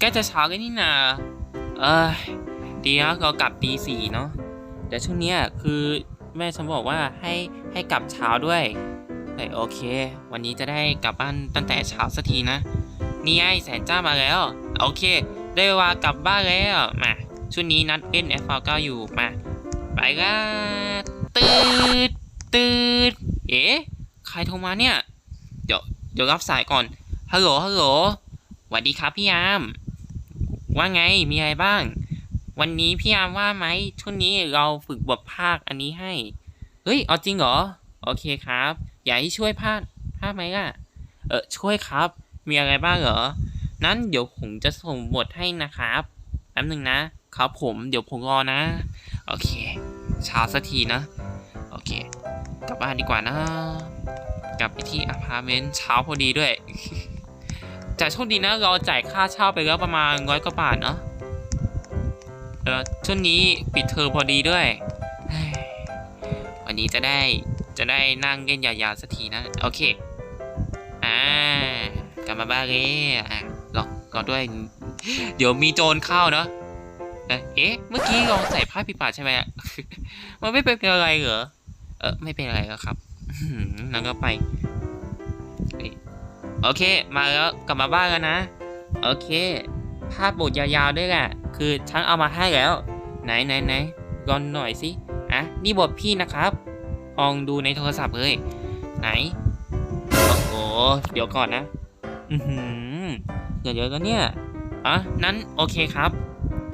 ใกล้จะเช้ากันนี่นาเอ้ยดีนะเรากลับตีสี่เนาะแต่ช่วงเนี้ยคือแม่ฉันบอกว่าให้ให้กลับเช้าด้วยแต่โอเค วันนี้จะได้กลับบ้านตั้งแต่เช้าสักทีนะ นี่ไงแสนจ้ามาแล้ว โอเค ได้เวลากลับบ้านแล้วมาช่วงนี้นัดเล่น f อ9อยู่มาไปกันตืดตืดเอ๊ะใครโทรมาเนี่ย เดี๋ยวเดี๋ยวรับสายก่อนฮัลโหลฮัลโหลสวัสดีครับพี่ยาม ว่าไงมีอะไรบ้าง วันนี้พี่ยามว่าไหมช่วงนี้เราฝึกบทภาคอันนี้ให้ เฮ้ยเอาจริงเหรอ โอเคครับ อยากให้ช่วยภาคภาคไหมล่ะ เออช่วยครับ มีอะไรบ้างเหรอ นั้นเดี๋ยวผมจะส่งบทให้นะครับแป๊บหนึ่งนะ ครับผมเดี๋ยวผมรอนะ โอเคเช้าสักทีนะ โอเค กลับบ้านดีกว่านะ กลับไปที่อพาร์ตเมนต์เช้าพอดีด้วย แต่โชคดีนะเราจ่ายค่าเช่าไปแล้วประมาณร้อยกว่าบาทเนาะเออช่วงนี้ปิดเทอมพอดีด้วยวันนี้จะได้จะได้นั่งเล่นยาวๆสักทีนะโอเคอ่ากลับมาบ้านเลยอะรอรอด้วย เดี๋ยวมีโจรเข้าเนาะเอ๊ะเมื่อกี้เราใส่ผ้าปิดปากใช่ไหมมันไม่เป็นอะไรเหรอเออไม่เป็นอะไรแล้วครับอื้อหือนั่นก็ไป โอเค มาแล้วกลับมาบ้านกันนะ โอเค ภาพบทยาวๆด้วยแหละ คือฉันเอามาให้แล้ว ไหนไหนไหนรอนหน่อยสิ อะ นี่บทพี่นะครับลองดูในโทรศัพท์เลยไหน โอ้โห เดี๋ยวก่อนนะ อือหือเดี๋ยวเดี๋ยวกันเนี่ย อะ นั้นโอเคครับ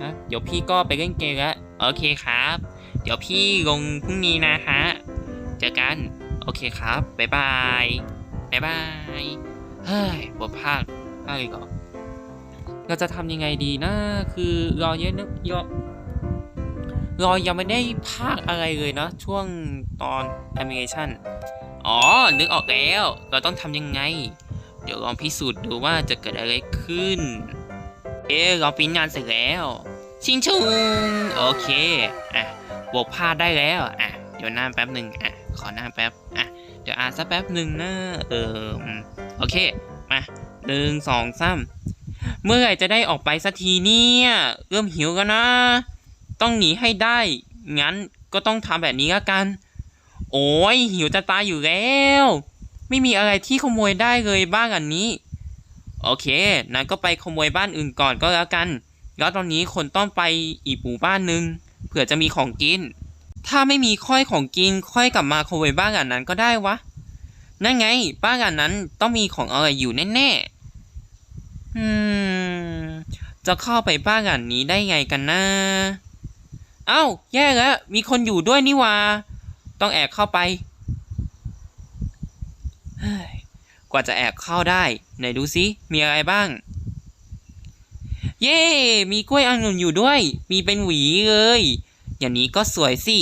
นะเดี๋ยวพี่ก็ไปเล่นเกมแล้วโอเคครับ เดี๋ยวพี่ลงพรุ่งนี้นะฮะ เจอกัน โอเคครับ บ๊ายบาย บ๊ายบาย เฮ้ยบทภาคภาคอีกเหรอเราจะทำยังไงดีนะ คือรอเยอะนึกยอรอยังไม่ได้ภาคอะไรเลยนะ ช่วงตอนแอนิเมชันอ๋อ นึกออกแล้ว เราต้องทำยังไง เดี๋ยวลองพิสูจน์ดูว่าจะเกิดอะไรขึ้น เอ๊ะเราปิ้นงานเสร็จแล้ว ชิงชุงโอเค อะบวกพาได้แล้ว อะ เดี๋ยวหน้าแป๊บหนึ่งอะ ขอหน้าแป๊บ อะ เดี๋ยวอ่านสักแป๊บหนึ่งนะเออโอเค มาหนึ่งสองสามเมื่อไหร่จะได้ออกไปสักทีเนี่ยเริ่มหิวกันนะ ต้องหนีให้ได้ งั้นก็ต้องทำแบบนี้ละกัน โอ้ยหิวจะตายอยู่แล้ว ไม่มีอะไรที่ขโมยได้เลยบ้างอันนี้ โอเคนั้นก็ไปขโมยบ้านอื่นก่อนก็แล้วกัน แล้วตอนนี้คนต้องไปอีกหมู่บ้านหนึ่งเผื่อจะมีของกิน ถ้าไม่มีค่อยของกินค่อยกลับมาขโมยบ้านอันนั้นก็ได้วะ นั่นไง บ้านอันนั้นต้องมีของอะไรอยู่แน่ๆอืม จะเข้าไปบ้านอันนี้ได้ไงกันนะ เอ้า แย่แล้ว มีคนอยู่ด้วยนี่ว่าต้องแอบเข้าไป กว่าจะแอบเข้าได้ ไหนดูซิมีอะไรบ้างเย้ มีกล้วยองุ่นอยู่ด้วย มีเป็นหวีเลย อย่างนี้ก็สวยสิ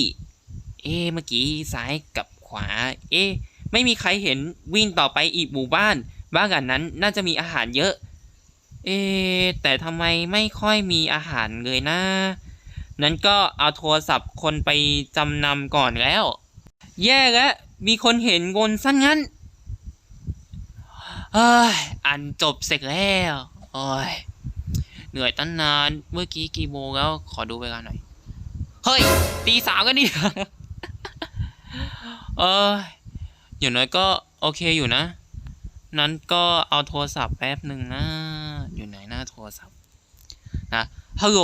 เอ๊เมื่อกี้ซ้ายกับขวา เอ๊ไม่มีใครเห็นวิ่งต่อไปอีกหมู่บ้าน บ้านกันนั้นน่าจะมีอาหารเยอะ เอ๊แต่ทำไมไม่ค่อยมีอาหารเลยนะ นั้นก็เอาโทรศัพท์คนไปจำนำก่อนแล้ว แย่แล้วมีคนเห็นงนสั้นงั้นเฮ้ยอันจบเสร็จแล้ว โอ้ย เหนื่อยตั้งนาน เมื่อกี้กี่โมงแล้ว ขอดูเวลาหน่อย เฮ้ย ตีสามกันนี่เอออย่างน้อยก็โอเคอยู่นะ นั้นก็เอาโทรศัพท์แป๊บหนึ่งนะ อยู่ไหนหน้าโทรศัพท์นะฮัลโหล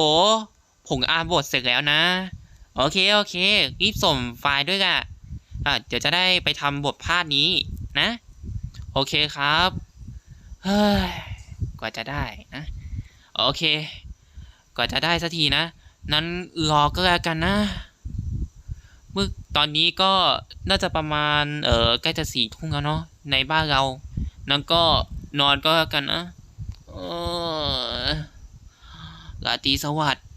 ผมอ่านบทเสร็จแล้วนะ โอเค โอเค รีบส่งไฟล์ด้วยล่ะอะเดี๋ยวจะได้ไปทำบทภาคนี้นะ โอเคครับ เฮ้ย กว่าจะได้นะ โอเค กว่าจะได้สักทีนะ นั้นรอก็แล้วกันนะเมื่อตอนนี้ก็น่าจะประมาณ เออใกล้จะสี่ทุ่มแล้วเนาะในบ้านเรา นั้นก็นอนก็แล้วกันนะเออราตรีสวัสดิ์